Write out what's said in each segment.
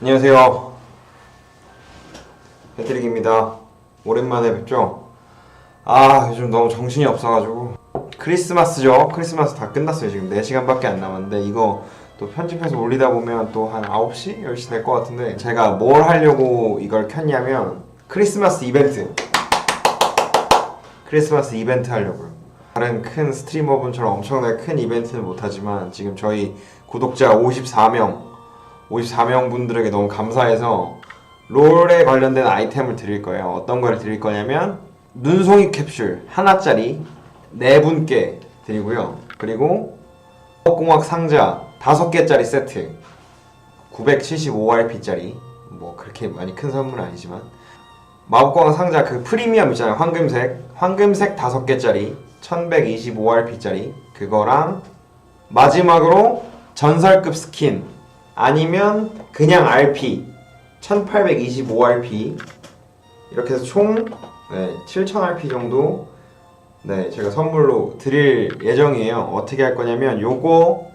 안녕하세요. 배트릭입니다. 오랜만에 뵙죠? 아, 요즘 너무 정신이 없어가지고. 크리스마스죠? 크리스마스 다 끝났어요. 지금 4시간밖에 안 남았는데, 이거 또 편집해서 올리다 보면 또 한 9시? 10시 될 것 같은데, 제가 뭘 하려고 이걸 켰냐면, 크리스마스 이벤트. 크리스마스 이벤트 하려고요. 다른 큰 스트리머분처럼 엄청나게 큰 이벤트는 못하지만, 지금 저희 구독자 54명, 54명 분들에게 너무 감사해서 롤에 관련된 아이템을 드릴 거예요. 어떤 걸 드릴 거냐면 눈송이 캡슐 하나짜리 네 분께 드리고요. 그리고 공학 상자 다섯 개짜리 세트 975RP짜리 뭐 그렇게 많이 큰 선물은 아니지만 마법광 상자 그 프리미엄 있잖아요. 황금색 황금색 다섯 개짜리 1125RP짜리 그거랑 마지막으로 전설급 스킨 아니면 그냥 RP 1825RP 이렇게 해서 총 네, 7000RP 정도 네 제가 선물로 드릴 예정이에요. 어떻게 할 거냐면 요거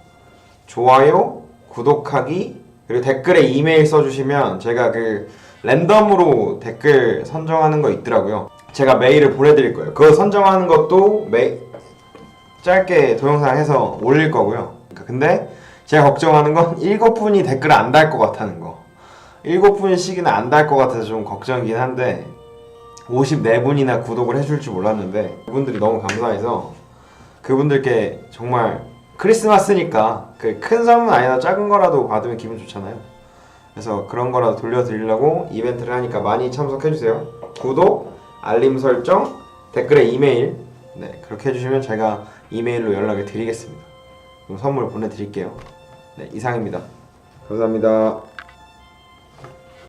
좋아요 구독하기 그리고 댓글에 이메일 써주시면 제가 그 랜덤으로 댓글 선정하는 거 있더라고요. 제가 메일을 보내드릴 거예요. 그거 선정하는 것도 메 짧게 동영상 해서 올릴 거고요. 그러니까 근데 제가 걱정하는 건 일곱 분이 댓글 안 달 것 같다는 거. 일곱 분씩이나 안 달 것 같아서 좀 걱정이긴 한데 54분이나 구독을 해줄 줄 몰랐는데 그분들이 너무 감사해서 그분들께 정말 크리스마스니까 그 큰 선물 아니라 작은 거라도 받으면 기분 좋잖아요. 그래서 그런 거라도 돌려드리려고 이벤트를 하니까 많이 참석해주세요. 구독, 알림 설정, 댓글에 이메일 네 그렇게 해주시면 제가 이메일로 연락을 드리겠습니다. 선물 보내드릴게요. 네, 이상입니다. 감사합니다.